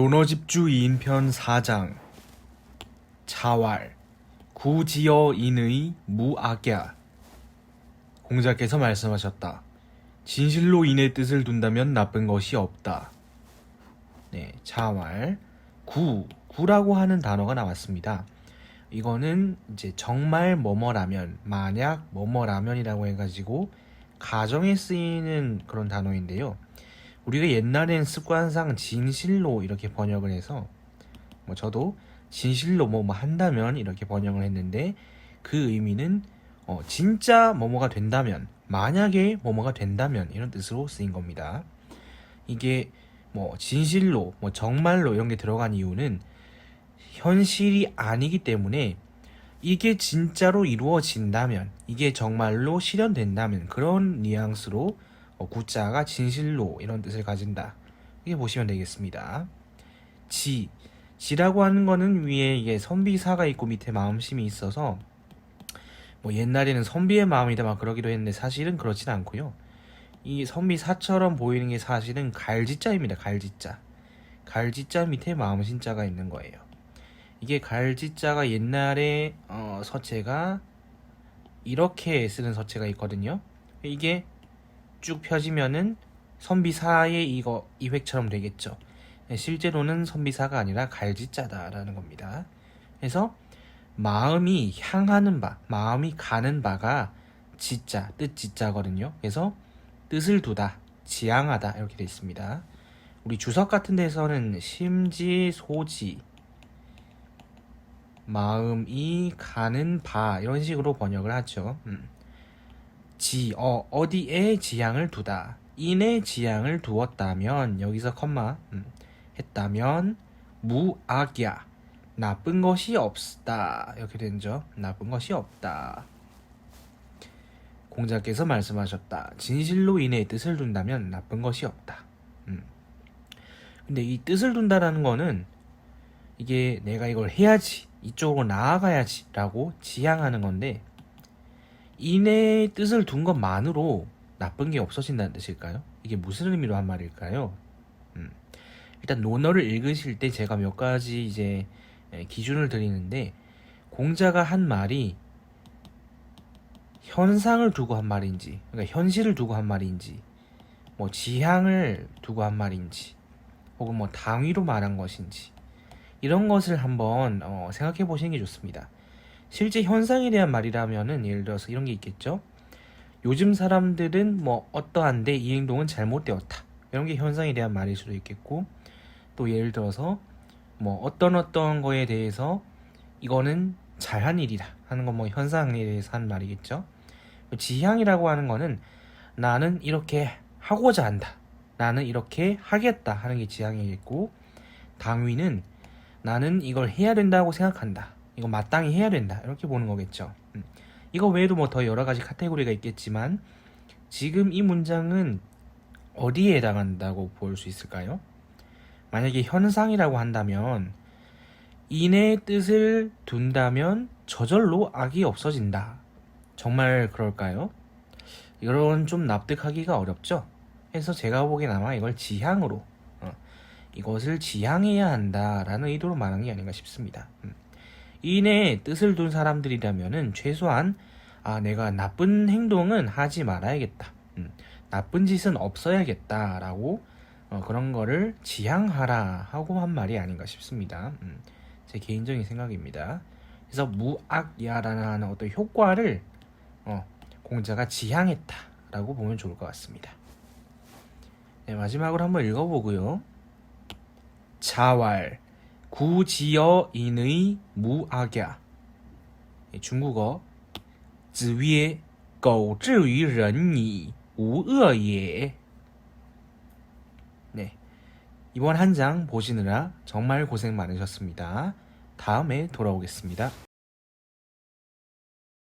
논어집주이인편 4장 자왈 구지어인의 무악야 공자께서 말씀하셨다. 진실로 인의 뜻을 둔다면 나쁜 것이 없다. 네, 자왈 구 구라고 하는 단어가 나왔습니다. 이거는 이제 정말 뭐뭐라면 만약 뭐뭐라면이라고 해가지고 가정에 쓰이는 그런 단어인데요. 우리가 옛날엔 습관상 진실로 이렇게 번역을 해서 뭐 저도 진실로 뭐뭐 한다면 이렇게 번역을 했는데 그 의미는 어 진짜 뭐뭐가 된다면 만약에 뭐뭐가 된다면 이런 뜻으로 쓰인 겁니다. 이게 뭐 진실로 뭐 정말로 이런 게 들어간 이유는 현실이 아니기 때문에 이게 진짜로 이루어진다면 이게 정말로 실현된다면 그런 뉘앙스로 어, 구자가 진실로 이런 뜻을 가진다. 이렇게 보시면 되겠습니다. 지 지라고 하는 거는 위에 이게 선비사가 있고 밑에 마음심이 있어서 뭐 옛날에는 선비의 마음이다 막 그러기도 했는데 사실은 그렇진 않고요. 이 선비사처럼 보이는 게 사실은 갈지자입니다. 갈지자. 갈지자 밑에 마음신자가 있는 거예요. 이게 갈지자가 옛날에 어, 서체가 이렇게 쓰는 서체가 있거든요. 이게 쭉 펴지면은 선비사의 이거 이 획처럼 되겠죠. 실제로는 선비사가 아니라 갈지자다라는 겁니다. 그래서 마음이 향하는 바, 마음이 가는 바가 지자, 뜻 지자거든요. 그래서 뜻을 두다, 지향하다 이렇게 되어 있습니다. 우리 주석 같은 데서는 심지, 소지, 마음이 가는 바 이런 식으로 번역을 하죠. 음. 지, 어, 어디에 지향을 두다. 인에 지향을 두었다면 여기서 컴마 음, 했다면 무악이야. 나쁜 것이 없다. 이렇게 되죠. 나쁜 것이 없다. 공자께서 말씀하셨다. 진실로 인의 뜻을 둔다면 나쁜 것이 없다. 음. 근데 이 뜻을 둔다라는 거는 이게 내가 이걸 해야지, 이쪽으로 나아가야지 라고 지향하는 건데 인의 뜻을 둔 것만으로 나쁜 게 없어진다는 뜻일까요? 이게 무슨 의미로 한 말일까요? 음. 일단 논어를 읽으실 때 제가 몇 가지 이제 예, 기준을 드리는데 공자가 한 말이 현상을 두고 한 말인지, 그러니까 현실을 두고 한 말인지, 뭐 지향을 두고 한 말인지, 혹은 뭐 당위로 말한 것인지 이런 것을 한번 어, 생각해 보시는 게 좋습니다. 실제 현상에 대한 말이라면은 예를 들어서 이런 게 있겠죠. 요즘 사람들은 뭐 어떠한데 이 행동은 잘못되었다. 이런 게 현상에 대한 말일 수도 있겠고 또 예를 들어서 뭐 어떤 어떤 거에 대해서 이거는 잘한 일이다 하는 건 뭐 현상에 대해서 한 말이겠죠. 지향이라고 하는 거는 나는 이렇게 하고자 한다. 나는 이렇게 하겠다 하는 게 지향이겠고 당위는 나는 이걸 해야 된다고 생각한다. 이거 마땅히 해야 된다. 이렇게 보는 거겠죠. 음. 이거 외에도 뭐 더 여러 가지 카테고리가 있겠지만 지금 이 문장은 어디에 해당한다고 볼 수 있을까요? 만약에 현상이라고 한다면 인의 뜻을 둔다면 저절로 악이 없어진다. 정말 그럴까요? 이런 좀 납득하기가 어렵죠. 그래서 제가 보기엔 아마 이걸 지향으로 어, 이것을 지향해야 한다라는 의도로 말한 게 아닌가 싶습니다. 음. 인의 뜻을 둔 사람들이라면은 최소한 아 내가 나쁜 행동은 하지 말아야겠다. 음, 나쁜 짓은 없어야겠다라고 어, 그런 거를 지향하라 하고 한 말이 아닌가 싶습니다. 음, 제 개인적인 생각입니다. 그래서 무악야라는 어떤 효과를 어, 공자가 지향했다라고 보면 좋을 것 같습니다. 네, 마지막으로 한번 읽어보고요. 자왈 구지어인의 무악야 예, 중국어 子曰：“苟至于人矣，无恶也。” 네. 이번 한 장 보시느라 정말 고생 많으셨습니다. 다음에 돌아오겠습니다.